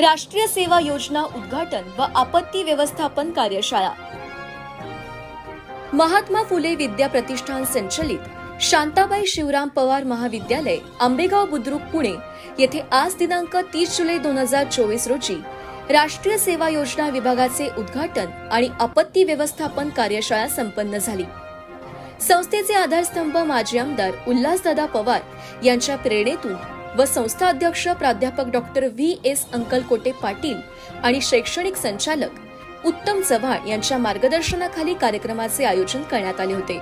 राष्ट्रीय सेवा योजना उद्घाटन व आपत्ती व्यवस्थापन कार्यशाळा. महात्मा फुले विद्या प्रतिष्ठान संचलित शांताबाई शिवराम पवार महाविद्यालय आंबेगाव बुद्रुक पुणे येथे आज दिनांक तीस जुलै दोन हजार चोवीस रोजी राष्ट्रीय सेवा योजना विभागाचे उद्घाटन आणि आपत्ती व्यवस्थापन कार्यशाळा संपन्न झाली. संस्थेचे आधारस्तंभ माजी आमदार उल्हासदादा पवार यांच्या प्रेरणेतून व संस्था अध्यक्ष प्राध्यापक doctor V S Ankalkote Patil आणि शैक्षणिक संचालक उत्तम चव्हाण यांच्या मार्गदर्शनाखाली कार्यक्रमाचे आयोजन करण्यात आले होते.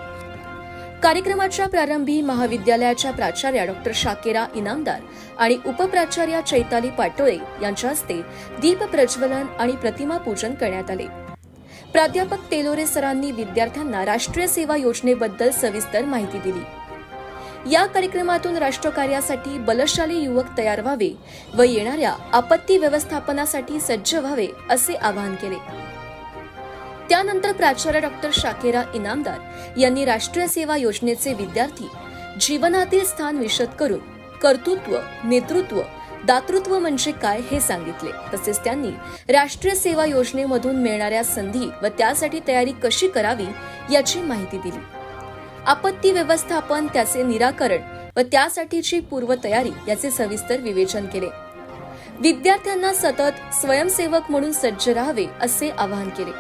कार्यक्रमाच्या प्रारंभी महाविद्यालयाच्या प्राचार्या डॉक्टर शाकेरा इनामदार आणि उपप्राचार्या चैताली पाटोळे यांच्या हस्ते दीप प्रज्वलन आणि प्रतिमा पूजन करण्यात आले. प्राध्यापक तेलोरे सरांनी विद्यार्थ्यांना राष्ट्रीय सेवा योजनेबद्दल सविस्तर माहिती दिली. या कार्यक्रमातून राष्ट्रकार्यासाठी बलशाली युवक तयार व्हावे व येणाऱ्या आपत्ती व्यवस्थापनासाठी सज्ज व्हावे असे आवाहन केले. त्यानंतर प्राचार्य डॉक्टर शाकेरा इनामदार यांनी राष्ट्रीय सेवा योजनेचे विद्यार्थी जीवनातील स्थान विशद करून कर्तृत्व नेतृत्व दातृत्व म्हणजे काय हे सांगितले. तसेच त्यांनी राष्ट्रीय सेवा योजनेमधून मिळणाऱ्या संधी व त्यासाठी तयारी कशी करावी याची माहिती दिली. आपत्ती व्यवस्थापन त्याचे निराकरण व त्यासाठीची पूर्वतयारी याचे सविस्तर विवेचन केले. विद्यार्थ्यांना सतत स्वयंसेवक म्हणून सज्ज राहावे असे आवाहन केले.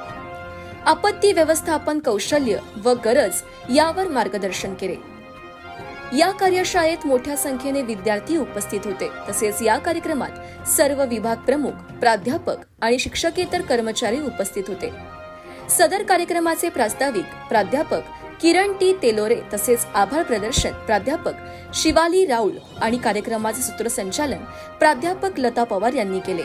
आपत्ती व्यवस्थापन कौशल्य व गरज यावर मार्गदर्शन केले. या कार्यशाळेत मोठ्या संख्येने विद्यार्थी उपस्थित होते. तसेच या कार्यक्रमात सर्व विभाग प्रमुख प्राध्यापक आणि शिक्षकेतर कर्मचारी उपस्थित होते. सदर कार्यक्रमाचे प्रास्ताविक प्राध्यापक किरण टी. तेलोरे तसेच आभार प्रदर्शन प्राध्यापक शिवाली राऊल आणि कार्यक्रमाचे सूत्रसंचालन प्राध्यापक लता पवार यांनी केले.